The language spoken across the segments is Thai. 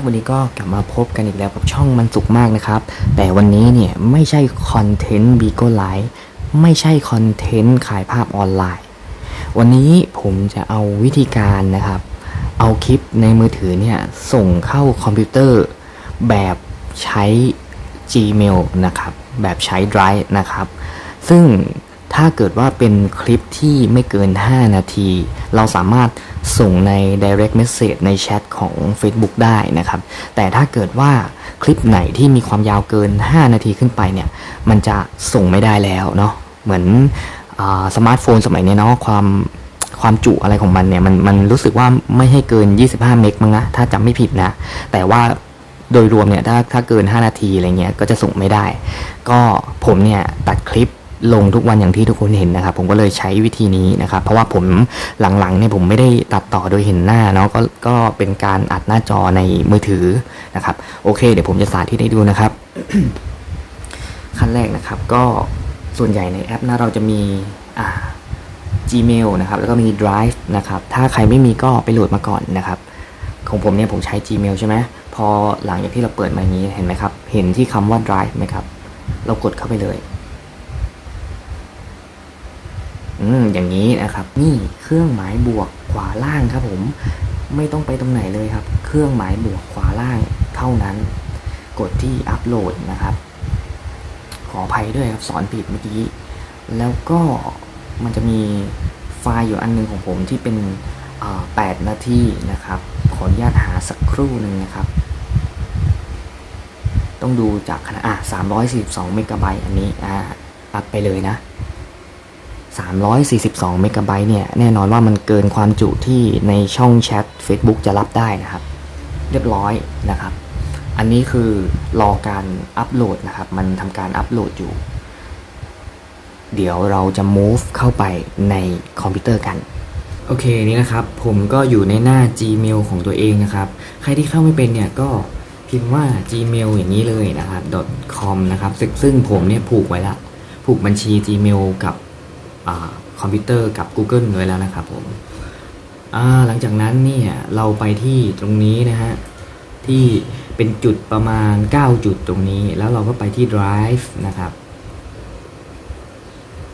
ครับวันนี้ก็กลับมาพบกันอีกแล้วกับช่องมันสุกมากนะครับ แต่วันนี้เนี่ยไม่ใช่คอนเทนต์บีโก้ไลฟ์ไม่ใช่คอนเทนต์ขายภาพออนไลน์ วันนี้ผมจะเอาวิธีการนะครับ เอาคลิปในมือถือเนี่ยส่งเข้าคอมพิวเตอร์แบบใช้ Gmail นะครับ แบบใช้ Drive นะครับ ซึ่ง ถ้าเกิดว่าเป็นคลิปที่ไม่เกิน 5 นาที เราสามารถส่งใน direct message ในแชทของ Facebook ได้นะครับ แต่ถ้าเกิดว่าคลิปไหนที่มีความยาวเกิน 5 นาทีขึ้นไปเนี่ย มันจะส่งไม่ได้แล้วเนาะ เหมือนอาสมาร์ทโฟนสมัยนี้เนาะความความจุอะไรของมันเนี่ยมันมันรู้สึกว่าไม่ให้เกิน 25 เมกมั้งนะถ้าจำไม่ผิดนะ แต่ว่าโดยรวมเนี่ยถ้าถ้าเกิน 5 นาทีอะไรเงี้ยก็จะส่งไม่ได้ ก็ผมเนี่ยตัดคลิป ลงทุกวันอย่างที่ทุกคนเห็นนะครับ ผมก็เลยใช้วิธีนี้นะครับ เพราะว่าผมหลังๆเนี่ยผมไม่ได้ตัดต่อโดยเห็นหน้าเนาะก็ก็เป็นการอัดหน้าจอในมือถือนะครับ โอเค เดี๋ยวผมจะสาธิตให้ดูนะครับ ขั้นแรกนะครับ ก็ส่วนใหญ่ในแอปนะเราจะมีอ่า Gmail นะครับ แล้วก็มี Drive นะครับ ถ้าใครไม่มีก็ไปโหลดมาก่อนนะครับ ของผมเนี่ยผมใช้ Gmail ใช่ไหมพอหลังจากที่เราเปิดมาอย่างนี้เห็นไหมครับ เห็นที่คำว่า Drive ไหมครับ เรากดเข้าไปเลย อืมอย่างนี้นะครับ นี่เครื่องหมายบวกขวาล่างครับ ผมไม่ต้องไปตรงไหนเลยครับ เครื่องหมายบวกขวาล่างเท่านั้น กดที่อัปโหลดนะครับ ขออภัยด้วยครับสอนผิดเมื่อกี้ แล้วก็มันจะมีไฟล์อยู่อันหนึงของผมที่เป็น 8 นาทีนะครับ ขออนุญาตหาสักครู่หนึ่งนะครับ ต้องดูจากขนาดอะ342 เมกะไบต์อันนี้อ่าอัดไปเลยนะ 342 เมกะไบต์เนี่ย แน่นอนว่ามันเกินความจุที่ในช่องแชท Facebook จะรับได้นะครับ เรียบร้อยนะครับ อันนี้คือรอการอัปโหลดนะครับ มันทำการอัปโหลดอยู่ เดี๋ยวเราจะ move เข้าไปในคอมพิวเตอร์กัน โอเคนี่นะครับ ผมก็อยู่ในหน้า Gmail ของตัวเองนะครับ ใครที่เข้าไม่เป็นเนี่ยก็พิมพ์ว่า Gmail อย่างนี้เลยนะครับ .com นะครับซึ่งผมเนี่ยผูกไว้ละ ผูกบัญชี Gmail กับ คอมพิวเตอร์กับ Google ไว้แล้วนะครับผมหลังจากนั้นเนี่ยเราไปที่ตรงนี้นะฮะที่เป็นจุดประมาณ 9 จุดตรงนี้ แล้วเราก็ไปที่ Drive นะครับ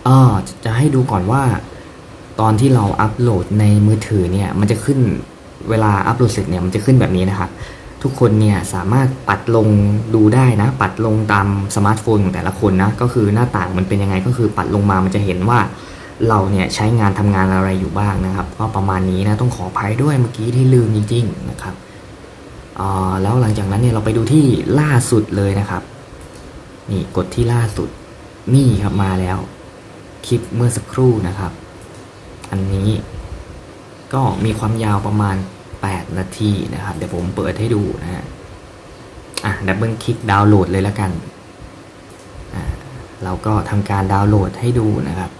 อ่าจะจะให้ดูก่อนว่า ตอนที่เราอัปโหลดในมือถือเนี่ยมันจะขึ้นเวลาอัปโหลดเสร็จเนี่ยมันจะขึ้นแบบนี้นะครับ ทุกคนเนี่ยสามารถปัดลงดูได้นะ ปัดลงตามสมาร์ทโฟนของแต่ละคนนะ ก็คือหน้าต่างมันเป็นยังไงก็คือปัดลงมามันจะเห็นว่าเราเนี่ยใช้งานทำงานอะไรอยู่บ้างนะครับก็ประมาณนี้นะต้องขออภัยด้วยเมื่อกี้ที่ลืมจริงๆนะครับอ่าแล้วหลังจากนั้นเนี่ยเราไปดูที่ล่าสุดเลยนะครับ นี่กดที่ล่าสุดนี่ครับมาแล้วคลิปเมื่อสักครู่นะครับ อันนี้ก็มีความยาวประมาณ 8 นาทีนะครับ เดี๋ยวผมเปิดให้ดูนะฮะอะดับเบิลคลิกดาวน์โหลดเลยแล้วกันอ่าเราก็ทำการดาวน์โหลดให้ดูนะครับ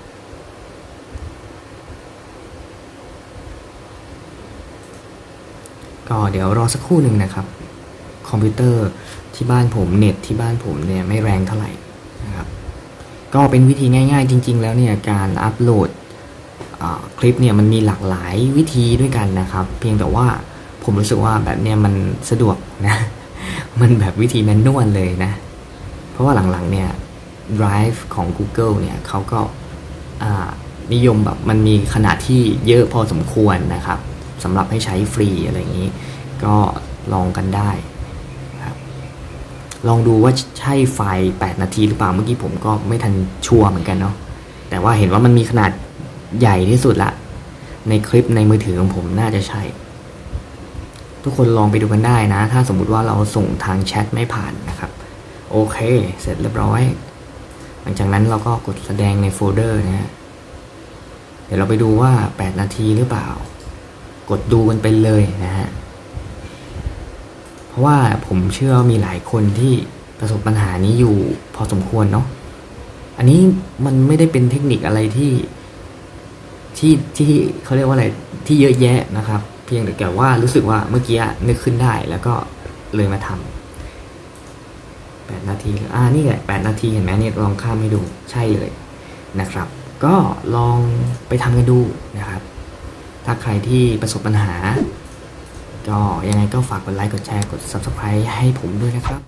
ก็เดี๋ยวรอสักครู่หนึ่งนะครับ คอมพิวเตอร์ที่บ้านผมเน็ตที่บ้านผมเนี่ยไม่แรงเท่าไหร่นะครับ ก็เป็นวิธีง่ายๆจริง ๆ แล้วเนี่ยการอัปโหลด คลิปเนี่ยมันมีหลากหลายวิธีด้วยกันนะครับ เพียงแต่ว่าผมรู้สึกว่าแบบเนี้ยมันสะดวกนะ มันแบบวิธีแมนนวลเลยนะ เพราะว่าหลังๆเนี่ย Drive ของ Google เนี่ยเขาก็นิยมแบบมันมีขนาดที่เยอะพอสมควรนะครับสำหรับให้ใช้ฟรีอะไรอย่างนี้ ก็ลองกันได้ครับลองดูว่าใช่ไฟล์ 8 นาทีหรือเปล่าเมื่อกี้ผมก็ไม่ทันชัวร์เหมือนกันเนาะแต่ว่าเห็นว่ามันมีขนาด ใหญ่ที่สุดละ ในคลิปในมือถือของผมน่าจะใช่ ทุกคนลองไปดูกันได้นะ ถ้าสมมุติว่าเราส่งทางแชทไม่ผ่านนะครับ โอเค เสร็จเรียบร้อย หลังจากนั้นเราก็กดแสดงในโฟลเดอร์นะฮะเดี๋ยวเราไปดูว่า 8 นาทีหรือเปล่า กดดูกันไปเลยนะฮะ เพราะว่าผมเชื่อมีหลายคนที่ประสบปัญหานี้อยู่พอสมควรเนาะ อันนี้มันไม่ได้เป็นเทคนิคอะไรที่ ที่ที่เขาเรียกว่าอะไรที่เยอะแยะนะครับ เพียงแต่ว่ารู้สึกว่าเมื่อกี้นึกขึ้นได้แล้วก็เลยมาทำแปดนาทีอ่านี่แหละแปดนาทีเห็นไหมเนี่ยลองข้ามให้ดูใช่เลยนะครับ ก็ลองไปทำกันดูนะครับ ถ้าใครที่ประสบปัญหา ก็ยังไงก็ฝากกดไลค์กดแชร์กด subscribe ให้ผมด้วยนะครับ